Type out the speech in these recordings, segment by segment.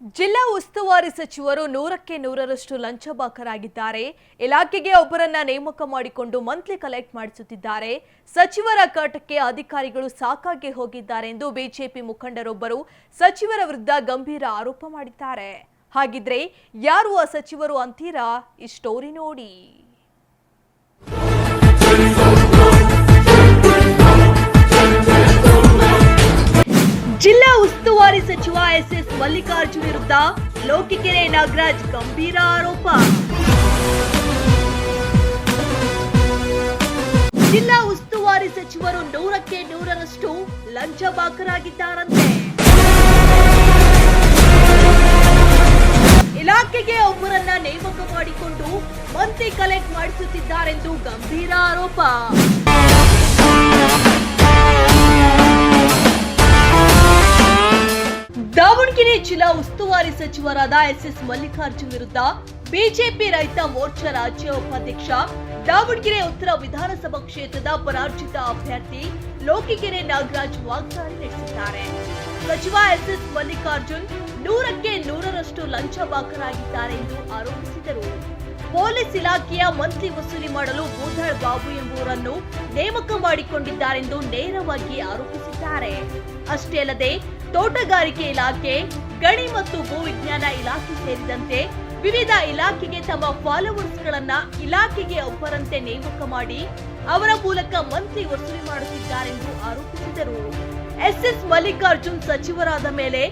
ಜಿಲ್ಲಾ ಉಸ್ತುವಾರಿ ಸಚಿವರು ನೂರಕ್ಕೆ ನೂರರಷ್ಟು ಲಂಚಬಾಕರಾಗಿದ್ದಾರೆ. ಇಲಾಖೆಗೆ ಒಬ್ಬರನ್ನ ನೇಮಕ ಮಾಡಿಕೊಂಡು ಮಂತ್ಲಿ ಕಲೆಕ್ಟ್ ಮಾಡಿಸುತ್ತಿದ್ದಾರೆ. ಸಚಿವರ ಕಾಟಕ್ಕೆ ಅಧಿಕಾರಿಗಳು ಸಾಕಾಗಿ ಹೋಗಿದ್ದಾರೆ ಎಂದು ಬಿಜೆಪಿ ಮುಖಂಡರೊಬ್ಬರು ಸಚಿವರ ವಿರುದ್ಧ ಗಂಭೀರ ಆರೋಪ ಮಾಡಿದ್ದಾರೆ. ಹಾಗಿದ್ರೆ ಯಾರು ಆ ಸಚಿವರು ಅಂತೀರಾ? ಈ ಸ್ಟೋರಿ ನೋಡಿ. ಜಿಲ್ಲಾ ಉಸ್ತುವಾರಿ ಸಚಿವ ಎಸ್ ಮಲ್ಲಿಕಾರ್ಜುನ್ ವಿರುದ್ಧ ಲೋಕಿಕೆರೆ ನಾಗರಾಜ್ ಗಂಭೀರ ಆರೋಪ. ಜಿಲ್ಲಾ ಉಸ್ತುವಾರಿ ಸಚಿವರು ನೂರಕ್ಕೆ ನೂರರಷ್ಟು ಲಂಚಬಾಕರಾಗಿದ್ದಾರಂತೆ ಇಲಾಖೆಗೆ ಒಬ್ಬರನ್ನ ನೇಮಕ ಮಾಡಿಕೊಂಡು ಮಂತ್ರಿ ಕಲೆಕ್ಟ್ ಮಾಡಿಸುತ್ತಿದ್ದಾರೆಂದು ಗಂಭೀರ ಆರೋಪ. ದಾವಣಗೆರೆ ಜಿಲ್ಲಾ ಉಸ್ತುವಾರಿ ಸಚಿವರಾದ ಎಸ್ ಎಸ್ ಮಲ್ಲಿಕಾರ್ಜುನ್ ವಿರುದ್ಧ ಬಿಜೆಪಿ ರೈತ ಮೋರ್ಚಾ ರಾಜ್ಯ ಉಪಾಧ್ಯಕ್ಷ ದಾವಣಗೆರೆ ಉತ್ತರ ವಿಧಾನಸಭಾ ಕ್ಷೇತ್ರದ ಪರಾರ್ಜಿತ ಅಭ್ಯರ್ಥಿ ಲೋಕಿಗೆರೆ ನಾಗರಾಜ್ ವಾಗ್ದಾಳಿ ನಡೆಸಿದ್ದಾರೆ. ಸಚಿವ ಎಸ್ ಎಸ್ ಮಲ್ಲಿಕಾರ್ಜುನ್ ನೂರಕ್ಕೆ ನೂರರಷ್ಟು ಲಂಚಬಾಕರಾಗಿದ್ದಾರೆ ಎಂದು ಆರೋಪಿಸಿದರು. ಪೊಲೀಸ್ ಇಲಾಖೆಯ ಮಂತ್ರಿ ವಸೂಲಿ ಮಾಡಲು ಬೂದಾಳ್ ಬಾಬು ಎಂಬುವರನ್ನು ನೇಮಕ ಮಾಡಿಕೊಂಡಿದ್ದಾರೆಂದು ನೇರವಾಗಿ ಆರೋಪಿಸಿದ್ದಾರೆ. ಅಷ್ಟೇ ಅಲ್ಲದೆ ತೋಟಗಾರಿಕೆ ಇಲಾಖೆ, ಗಣಿ ಮತ್ತು ಭೂವಿಜ್ಞಾನ ಇಲಾಖೆ ಸೇರಿದಂತೆ ವಿವಿಧ ಇಲಾಖೆಗೆ ತಮ್ಮ ಫಾಲೋವರ್ಸ್ಗಳನ್ನ ಇಲಾಖೆಗೆ ಒಬ್ಬರಂತೆ ನೇಮಕ ಮಾಡಿ ಅವರ ಮೂಲಕ ಮಂತ್ರಿ ವಸೂಲಿ ಮಾಡುತ್ತಿದ್ದಾರೆಂದು ಆರೋಪಿಸಿದರು. ಎಸ್ಎಸ್ ಮಲ್ಲಿಕಾರ್ಜುನ್ ಸಚಿವರಾದ ಮೇಲೆ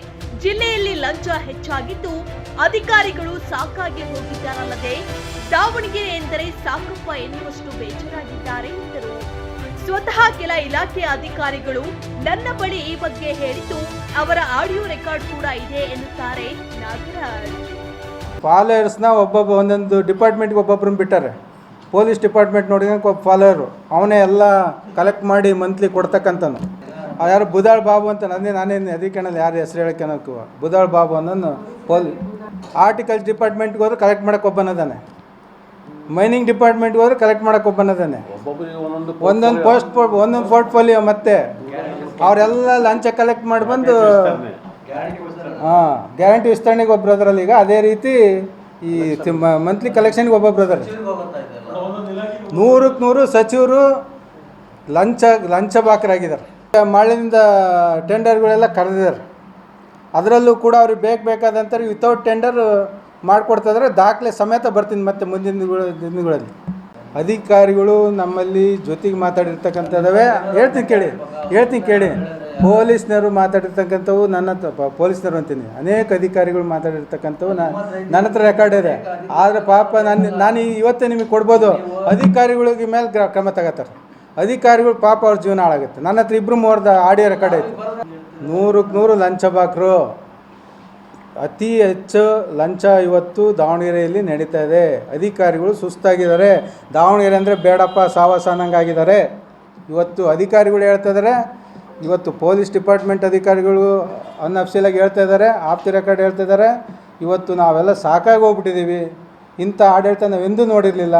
ಜಿಲ್ಲೆಯಲ್ಲಿ ಲಂಚ ಹೆಚ್ಚಾಗಿದ್ದು, ಅಧಿಕಾರಿಗಳು ಸಾಕಾಗಿ ಹೋಗಿದ್ದಾರಲ್ಲದೆ, ದಾವಣಗೆರೆ ಎಂದರೆ ಸಾಕಪ್ಪ ಎನ್ನುವಷ್ಟು ಬೇಜಾರಾಗಿದ್ದಾರೆ ಎಂದರು. ಸ್ವತಃ ಕೆಲ ಇಲಾಖೆಯ ಅಧಿಕಾರಿಗಳು ನನ್ನ ಬಳಿ ಈ ಬಗ್ಗೆ ಹೇಳಿದ್ದು, ಅವರ ಆಡಿಯೋ ರೆಕಾರ್ಡ್ ಕೂಡ ಇದೆ ಎನ್ನುತ್ತಾರೆ ನಾಗರಾಜ್. ಫಾಲೋಯರ್ಸ್ನ ಒಬ್ಬೊಬ್ಬ ಒಂದೊಂದು ಡಿಪಾರ್ಟ್ಮೆಂಟ್ಗೆ ಒಬ್ಬೊಬ್ಬರನ್ನ ಬಿಟ್ಟಾರೆ. ಪೊಲೀಸ್ ಡಿಪಾರ್ಟ್ಮೆಂಟ್ ನೋಡಿದಂಗೆ ಒಬ್ಬ ಫಾಲೋಯರು, ಅವನೇ ಎಲ್ಲ ಕಲೆಕ್ಟ್ ಮಾಡಿ ಮಂತ್ಲಿ ಕೊಡ್ತಕ್ಕಂಥನು ಯಾರು ಬುದಾಳ್ ಬಾಬು ಅಂತ ನಂದೇ ನಾನೇನು ಅದಕ್ಕೆ ಯಾರು ಹೆಸರು ಹೇಳಕ್ಕೆ ಬುದಾಳ್ ಬಾಬು ಅನ್ನೋನು ಪೊಲ್ ಆರ್ಟಿಕಲ್ಸ್ ಡಿಪಾರ್ಟ್ಮೆಂಟ್ಗೆ ಹೋದ್ರೆ ಕಲೆಕ್ಟ್ ಮಾಡೋಕೆ ಒಬ್ಬನದಾನೆ. ಮೈನಿಂಗ್ ಡಿಪಾರ್ಟ್ಮೆಂಟ್ ಹೋದ್ರೆ ಕಲೆಕ್ಟ್ ಮಾಡಕ್ಕೆ ಒಬ್ಬನದಾನೆ. ಒಂದೊಂದು ಒಂದೊಂದು ಪೋಸ್ಟ್ ಒಂದೊಂದು ಪೋರ್ಟ್ಫೋಲಿಯೋ ಮತ್ತೆ ಅವರೆಲ್ಲ ಲಂಚ ಕಲೆಕ್ಟ್ ಮಾಡಿ ಬಂದು ಹಾಂ ಗ್ಯಾರಂಟಿ ವಿಸ್ತರಣೆಗೆ ಒಬ್ಬ ಬ್ರದರಲ್ಲಿ ಈಗ ಅದೇ ರೀತಿ ಈ ಮಂತ್ಲಿ ಕಲೆಕ್ಷನ್ಗೆ ಒಬ್ಬ ಬ್ರದರ್ ನೂರಕ್ಕೆ ನೂರು ಸಚಿವರು ಲಂಚ ಲಂಚ ಬಾಕರಾಗಿದ್ದಾರೆ. ಮಳೆಯಿಂದ ಟೆಂಡರ್ಗಳೆಲ್ಲ ಕರೆದಿದ್ದಾರೆ. ಅದರಲ್ಲೂ ಕೂಡ ಅವ್ರಿಗೆ ಬೇಕು ಬೇಕಾದಂಥ ವಿತೌಟ್ ಟೆಂಡರ್ ಮಾಡಿಕೊಡ್ತಿದ್ರೆ ದಾಖಲೆ ಸಮೇತ ಬರ್ತೀನಿ ಮತ್ತೆ ಮುಂದಿನ ದಿನಗಳ- ದಿನಗಳಲ್ಲಿ. ಅಧಿಕಾರಿಗಳು ನಮ್ಮಲ್ಲಿ ಜೊತೆಗೆ ಮಾತಾಡಿರ್ತಕ್ಕಂಥದ್ದವೇ. ಹೇಳ್ತೀನಿ ಕೇಳಿ ಹೇಳ್ತೀನಿ ಕೇಳಿ. ಪೊಲೀಸ್ನವರು ಮಾತಾಡಿರ್ತಕ್ಕಂಥವು ನನ್ನ ಹತ್ರ ಪೊಲೀಸ್ನವರು ಅಂತೀನಿ. ಅನೇಕ ಅಧಿಕಾರಿಗಳು ಮಾತಾಡಿರ್ತಕ್ಕಂಥವು ನನ್ನ ಹತ್ರ ರೆಕಾರ್ಡ್ ಇದೆ. ಆದರೆ ಪಾಪ ನಾನು ನಾನು ಇವತ್ತೇ ನಿಮಗೆ ಕೊಡ್ಬೋದು. ಅಧಿಕಾರಿಗಳಿಗೆ ಮೇಲೆ ಕ್ರಮ ತಗೋತಾರೆ. ಅಧಿಕಾರಿಗಳು ಪಾಪ ಅವ್ರ ಜೀವನ ಹಾಳಾಗುತ್ತೆ. ನನ್ನ ಹತ್ರ ಇಬ್ಬರು ಮೂವರ್ದ ಆಡಿಯೋ ರೆಕಾರ್ಡ್ ಐತೆ. ನೂರಕ್ಕೆ ನೂರು ಲಂಚ ಬಾಕ್ರು. ಅತಿ ಹೆಚ್ಚು ಲಂಚ ಇವತ್ತು ದಾವಣಗೆರೆಯಲ್ಲಿ ನಡೀತಾ ಇದೆ. ಅಧಿಕಾರಿಗಳು ಸುಸ್ತಾಗಿದ್ದಾರೆ. ದಾವಣಗೆರೆ ಅಂದರೆ ಬೇಡಪ್ಪ, ಸಾವಾಸ ಅನ್ನಂಗಾಗಿದ್ದಾರೆ. ಇವತ್ತು ಅಧಿಕಾರಿಗಳು ಹೇಳ್ತಾ ಇದ್ದಾರೆ. ಇವತ್ತು ಪೊಲೀಸ್ ಡಿಪಾರ್ಟ್ಮೆಂಟ್ ಅಧಿಕಾರಿಗಳು ಅನ್ಅಫ್ಸಿಯಲಾಗಿ ಹೇಳ್ತಾ ಇದ್ದಾರೆ. ಆಪ್ತಿ ರೆಕಾರ್ಡ್ ಹೇಳ್ತಾ ಇದ್ದಾರೆ. ಇವತ್ತು ನಾವೆಲ್ಲ ಸಾಕಾಗಿ ಹೋಗ್ಬಿಟ್ಟಿದ್ದೀವಿ. ಇಂಥ ಆಡಳಿತ ನಾವೆಂದೂ ನೋಡಿರಲಿಲ್ಲ.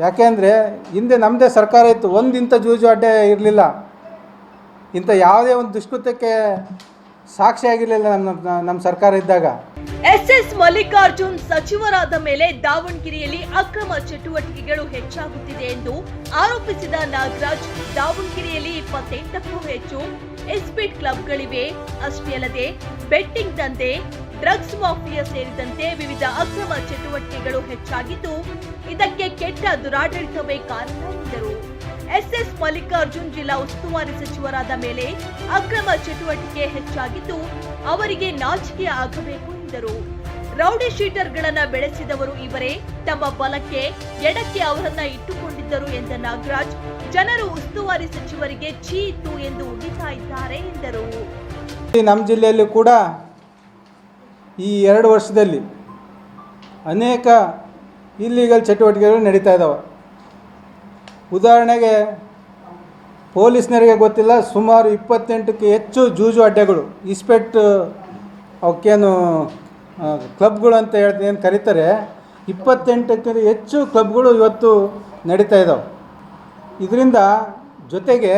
ಯಾಕೆಂದರೆ ಹಿಂದೆ ನಮ್ಮದೇ ಸರ್ಕಾರ ಇತ್ತು. ಒಂದು ಇಂಥ ಜೂಜು ಅಡ್ಡೆ ಇರಲಿಲ್ಲ. ಇಂಥ ಯಾವುದೇ ಒಂದು ದುಷ್ಕೃತ್ಯಕ್ಕೆ ಸಾಕ್ಷಿಯಾಗಿರಲಿಲ್ಲ ನಮ್ಮ ನಮ್ಮ ನಮ್ಮ ಸರ್ಕಾರ ಇದ್ದಾಗ. ಎಸ್ ಎಸ್ ಮಲ್ಲಿಕಾರ್ಜುನ್ ಸಚಿವರಾದ ಮೇಲೆ ದಾವಣಗೆರೆಯಲ್ಲಿ ಅಕ್ರಮ ಚಟುವಟಿಕೆಗಳು ಹೆಚ್ಚಾಗುತ್ತಿದೆ ಎಂದು ಆರೋಪಿಸಿದ ನಾಗರಾಜ್, ದಾವಣಗೆರೆಯಲ್ಲಿ ಇಪ್ಪತ್ತೆಂಟಕ್ಕೂ ಹೆಚ್ಚು ಎಸ್ಪಿಟ್ ಕ್ಲಬ್ಗಳಿವೆ. ಅಷ್ಟೇ ಅಲ್ಲದೆ, ಬೆಟ್ಟಿಂಗ್ ದಂಧೆ, ಡ್ರಗ್ಸ್ ಮಾಫಿಯಾ ಸೇರಿದಂತೆ ವಿವಿಧ ಅಕ್ರಮ ಚಟುವಟಿಕೆಗಳು ಹೆಚ್ಚಾಗಿದ್ದು, ಇದಕ್ಕೆ ಕೆಟ್ಟ ದುರಾಡಳಿತವೇ ಕಾರಣ ಎಂದರು. ಎಸ್ಎಸ್ ಮಲ್ಲಿಕಾರ್ಜುನ್ ಜಿಲ್ಲಾ ಉಸ್ತುವಾರಿ ಸಚಿವರಾದ ಮೇಲೆ ಅಕ್ರಮ ಚಟುವಟಿಕೆ ಹೆಚ್ಚಾಗಿದ್ದು, ಅವರಿಗೆ ನಾಚಿಕೆ ಆಗಬೇಕು ಎಂದರು. ರೌಡಿ ಶೀಟರ್ಗಳನ್ನ ಬೆಳೆಸಿದವರು ಇವರೇ, ತಮ್ಮ ಬಲಕ್ಕೆ ಎಡಕ್ಕೆ ಅವರನ್ನ ಇಟ್ಟುಕೊಂಡಿದ್ದರು ಎಂದ ನಾಗರಾಜ್, ಜನರು ಉಸ್ತುವಾರಿ ಸಚಿವರಿಗೆ ಛೀ ಇತ್ತು ಎಂದು ಉಗಿತಾ ಇದ್ದಾರೆ ಎಂದರು. ನಮ್ಮ ಜಿಲ್ಲೆಯಲ್ಲೂ ಕೂಡ ಈ ಎರಡು ವರ್ಷದಲ್ಲಿ ಅನೇಕ ಇಲ್ಲಿಗಲ್ ಚಟುವಟಿಕೆಗಳು ನಡೀತಾ ಇದ್ದಾವೆ ಉದಾಹರಣೆಗೆ ಪೊಲೀಸ್ನರಿಗೆ ಗೊತ್ತಿಲ್ಲ, ಸುಮಾರು ಇಪ್ಪತ್ತೆಂಟಕ್ಕೆ ಹೆಚ್ಚು ಜೂಜು ಅಡ್ಡೆಗಳು. ಇಸ್ಪೆಟ್ ಅವಕ್ಕೇನು ಕ್ಲಬ್ಗಳು ಅಂತ ಹೇಳ್ತೀನಿ ಏನು ಕರೀತಾರೆ, ಇಪ್ಪತ್ತೆಂಟಕ್ಕೆ ಹೆಚ್ಚು ಕ್ಲಬ್ಗಳು ಇವತ್ತು ನಡೀತಾ ಇದ್ದಾವೆ ಇದರಿಂದ ಜೊತೆಗೆ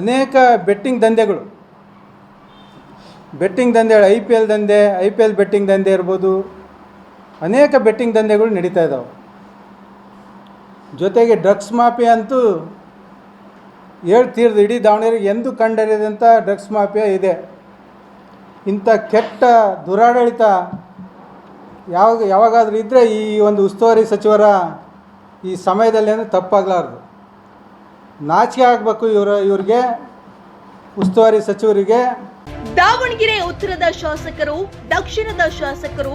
ಅನೇಕ ಬೆಟ್ಟಿಂಗ್ ದಂಧೆಗಳು. ಬೆಟ್ಟಿಂಗ್ ದಂಧೆ, ಐ ಪಿ ಎಲ್ ದಂಧೆ, ಐ ಪಿ ಎಲ್ ಬೆಟ್ಟಿಂಗ್ ದಂಧೆ ಇರ್ಬೋದು, ಅನೇಕ ಬೆಟ್ಟಿಂಗ್ ದಂಧೆಗಳು ನಡೀತಾ ಇದ್ದಾವೆ ಜೊತೆಗೆ ಡ್ರಗ್ಸ್ ಮಾಫಿಯಾ ಅಂತೂ ಹೇಳ್ತೀರ್ದು ಇಡೀ ದಾವಣಗೆರೆಗೆ ಎಂದು ಕಂಡರಿಯದಂಥ ಡ್ರಗ್ಸ್ ಮಾಫಿಯಾ ಇದೆ. ಇಂಥ ಕೆಟ್ಟ ದುರಾಡಳಿತ ಯಾವಾಗ ಯಾವಾಗಾದರೂ ಇದ್ದರೆ ಈ ಒಂದು ಉಸ್ತುವಾರಿ ಸಚಿವರ ಈ ಸಮಯದಲ್ಲಿ ಅಂದರೆ ತಪ್ಪಾಗಲಾರ್ದು. ನಾಚಿಕೆ ಆಗಬೇಕು ಇವರ ಇವ್ರಿಗೆ, ಉಸ್ತುವಾರಿ ಸಚಿವರಿಗೆ. ದಾವಣಗೆರೆ ಉತ್ತರದ ಶಾಸಕರು, ದಕ್ಷಿಣದ ಶಾಸಕರು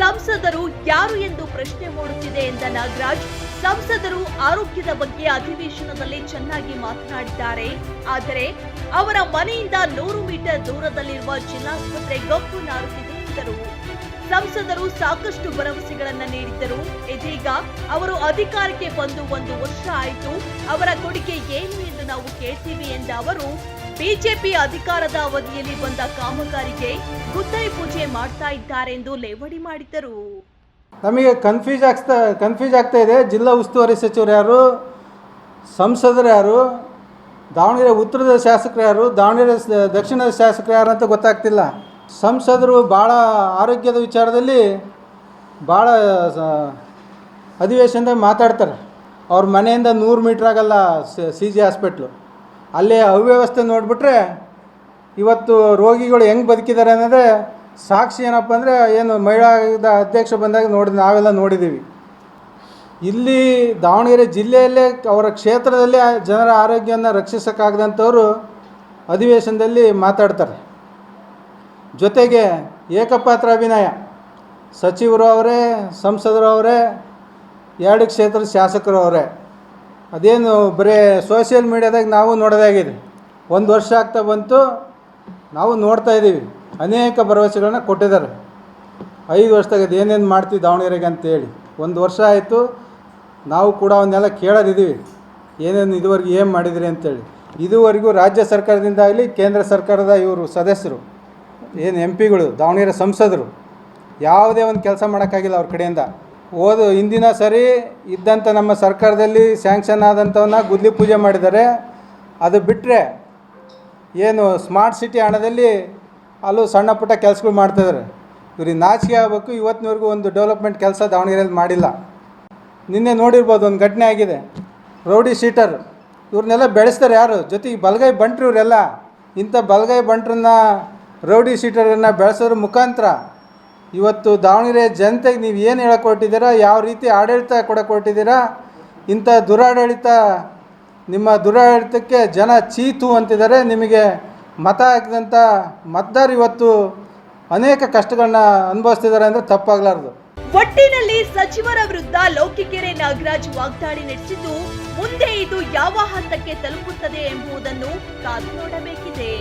ಸಂಸದರು ಯಾರು ಎಂದು ಪ್ರಶ್ನೆ ಮೂಡುತ್ತಿದೆ ಎಂದ ನಾಗರಾಜ್, ಸಂಸದರು ಆರೋಗ್ಯದ ಬಗ್ಗೆ ಅಧಿವೇಶನದಲ್ಲಿ ಚೆನ್ನಾಗಿ ಮಾತನಾಡಿದ್ದಾರೆ. ಆದರೆ ಅವರ ಮನೆಯಿಂದ ನೂರು ಮೀಟರ್ ದೂರದಲ್ಲಿರುವ ಜಿಲ್ಲಾಸ್ಪತ್ರೆ ಗಪ್ಪು ನಾರುತ್ತಿದೆ ಎಂದರು. ಸಂಸದರು ಸಾಕಷ್ಟು ಭರವಸೆಗಳನ್ನು ನೀಡಿದ್ದರು. ಇದೀಗ ಅವರು ಅಧಿಕಾರಕ್ಕೆ ಬಂದು ಒಂದು ವರ್ಷ ಆಯಿತು. ಅವರ ಕೊಡುಗೆ ಏನು ಎಂದು ನಾವು ಕೇಳ್ತೀವಿ ಎಂದ ಅವರು ಬಿಜೆಪಿ ಅಧಿಕಾರದ ಅವಧಿಯಲ್ಲಿ ಬಂದ ಕಾಮಗಾರಿಗೆ ಗುದ್ದಲಿ ಪೂಜೆ ಮಾಡ್ತಾ ಇದ್ದಾರೆ ಎಂದು ಲೇವಡಿ ಮಾಡಿದ್ದರು. ನಮಗೆ ಕನ್ಫ್ಯೂಸ್ ಆಗ್ತಾ ಕನ್ಫ್ಯೂಸ್ ಆಗ್ತಾ ಇದೆ. ಜಿಲ್ಲಾ ಉಸ್ತುವಾರಿ ಸಚಿವರು ಯಾರು? ಸಂಸದರು ಯಾರು? ದಾವಣಗೆರೆ ಉತ್ತರದ ಶಾಸಕರು ಯಾರು? ದಾವಣಗೆರೆ ದಕ್ಷಿಣದ ಶಾಸಕರು ಯಾರು ಅಂತ ಗೊತ್ತಾಗ್ತಿಲ್ಲ. ಸಂಸದರು ಭಾಳ ಆರೋಗ್ಯದ ವಿಚಾರದಲ್ಲಿ ಭಾಳ ಅಧಿವೇಶನದಾಗ ಮಾತಾಡ್ತಾರೆ. ಅವ್ರ ಮನೆಯಿಂದ ನೂರು ಮೀಟ್ರ್ ಆಗಲ್ಲ ಸಿ ಜಿ ಹಾಸ್ಪಿಟ್ಲು. ಅಲ್ಲೇ ಅವ್ಯವಸ್ಥೆ ನೋಡಿಬಿಟ್ರೆ ಇವತ್ತು ರೋಗಿಗಳು ಹೆಂಗೆ ಬದುಕಿದ್ದಾರೆ ಅನ್ನೋದೇ ಸಾಕ್ಷಿ ಏನಪ್ಪ ಅಂದರೆ ಏನು ಮಹಿಳಾ ಅಧ್ಯಕ್ಷ ಬಂದಾಗ ನೋಡಿ ನಾವೆಲ್ಲ ನೋಡಿದ್ದೀವಿ. ಇಲ್ಲಿ ದಾವಣಗೆರೆ ಜಿಲ್ಲೆಯಲ್ಲೇ ಅವರ ಕ್ಷೇತ್ರದಲ್ಲೇ ಜನರ ಆರೋಗ್ಯವನ್ನು ರಕ್ಷಿಸೋಕ್ಕಾಗದಂಥವ್ರು ಅಧಿವೇಶನದಲ್ಲಿ ಮಾತಾಡ್ತಾರೆ. ಜೊತೆಗೆ ಏಕಪಾತ್ರ ಅಭಿನಯ. ಸಚಿವರು ಅವರೇ, ಸಂಸದರು ಅವರೇ, ಎರಡು ಕ್ಷೇತ್ರದ ಶಾಸಕರು ಅವರೇ. ಅದೇನು ಬರೀ ಸೋಷಿಯಲ್ ಮೀಡ್ಯಾದಾಗ ನಾವು ನೋಡೋದಾಗಿದೆ ಒಂದು ವರ್ಷ ಆಗ್ತಾ ಬಂತು, ನಾವು ನೋಡ್ತಾ ಇದ್ದೀವಿ. ಅನೇಕ ಭರವಸೆಗಳನ್ನ ಕೊಟ್ಟಿದ್ದಾರೆ. ಐದು ವರ್ಷದಾಗ ಅದು ಏನೇನು ಮಾಡ್ತೀವಿ ದಾವಣಗೆರೆಗೆ ಅಂತೇಳಿ ಒಂದು ವರ್ಷ ಆಯಿತು, ನಾವು ಕೂಡ ಅವನ್ನೆಲ್ಲ ಕೇಳೋದಿದ್ದೀವಿ. ಏನೇನು ಇದುವರೆಗೂ ಏನು ಮಾಡಿದಿರಿ ಅಂತೇಳಿ ಇದುವರೆಗೂ ರಾಜ್ಯ ಸರ್ಕಾರದಿಂದ ಆಗಲಿ, ಕೇಂದ್ರ ಸರ್ಕಾರದ ಇವರು ಸದಸ್ಯರು, ಏನು ಎಂ ಪಿಗಳು ದಾವಣಗೆರೆ ಸಂಸದರು, ಯಾವುದೇ ಒಂದು ಕೆಲಸ ಮಾಡೋಕ್ಕಾಗಿಲ್ಲ ಅವ್ರ ಕಡೆಯಿಂದ. ಓದು ಹಿಂದಿನ ಸರಿ ಇದ್ದಂಥ ನಮ್ಮ ಸರ್ಕಾರದಲ್ಲಿ ಸ್ಯಾಂಕ್ಷನ್ ಆದಂಥವನ್ನ ಗುದ್ಲಿ ಪೂಜೆ ಮಾಡಿದ್ದಾರೆ. ಅದು ಬಿಟ್ಟರೆ ಏನು ಸ್ಮಾರ್ಟ್ ಸಿಟಿ ಹಣದಲ್ಲಿ ಅಲ್ಲೂ ಸಣ್ಣ ಪುಟ್ಟ ಕೆಲಸಗಳು ಮಾಡ್ತಿದ್ದಾರೆ ಇವ್ರಿಗೆ ನಾಚಿಕೆ ಆಗಬೇಕು, ಇವತ್ತಿನವರೆಗೂ ಒಂದು ಡೆವಲಪ್ಮೆಂಟ್ ಕೆಲಸ ದಾವಣಗೆರೆಯಲ್ಲಿ ಮಾಡಿಲ್ಲ. ನಿನ್ನೆ ನೋಡಿರ್ಬೋದು, ಒಂದು ಘಟನೆ ಆಗಿದೆ. ರೌಡಿ ಶೀಟರ್, ಇವ್ರನ್ನೆಲ್ಲ ಬೆಳೆಸ್ತಾರೆ ಯಾರು? ಜೊತೆಗೆ ಬಲಗೈ ಬಂಟ್ರಿ ಇವರೆಲ್ಲ. ಇಂಥ ಬಲಗೈ ಬಂಟ್ರನ್ನ, ರೌಡಿ ಸೀಟರನ್ನು ಬೆಳೆಸೋದ್ರ ಮುಖಾಂತರ ಇವತ್ತು ದಾವಣಗೆರೆ ಜನತೆಗೆ ನೀವು ಏನು ಹೇಳಕ್ಕೆ ಹೊರಟಿದ್ದೀರಾ ಯಾವ ರೀತಿ ಆಡಳಿತ ಕೊಡಕ್ಕೆ ಹೊರಟಿದ್ದೀರಾ ಇಂಥ ದುರಾಡಳಿತ, ನಿಮ್ಮ ದುರಾಡಳಿತಕ್ಕೆ ಜನ ಚೀತು ಅಂತಿದ್ದಾರೆ. ನಿಮಗೆ ಮತ ಹಾಕಿದಂಥ ಮತದಾರ ಇವತ್ತು ಅನೇಕ ಕಷ್ಟಗಳನ್ನ ಅನುಭವಿಸ್ತಿದ್ದಾರೆ ಅಂದರೆ ತಪ್ಪಾಗಲಾರದು. ಒಟ್ಟಿನಲ್ಲಿ ಸಚಿವರ ವಿರುದ್ಧ ಲೌಕಿಕೆರೆ ನಾಗರಾಜ್ ವಾಗ್ದಾಳಿ ನಡೆಸಿದ್ದು, ಮುಂದೆ ಇದು ಯಾವ ಹಂತಕ್ಕೆ ತಲುಪುತ್ತದೆ ಎಂಬುದನ್ನು ಕಾದು ನೋಡಬೇಕಿದೆ.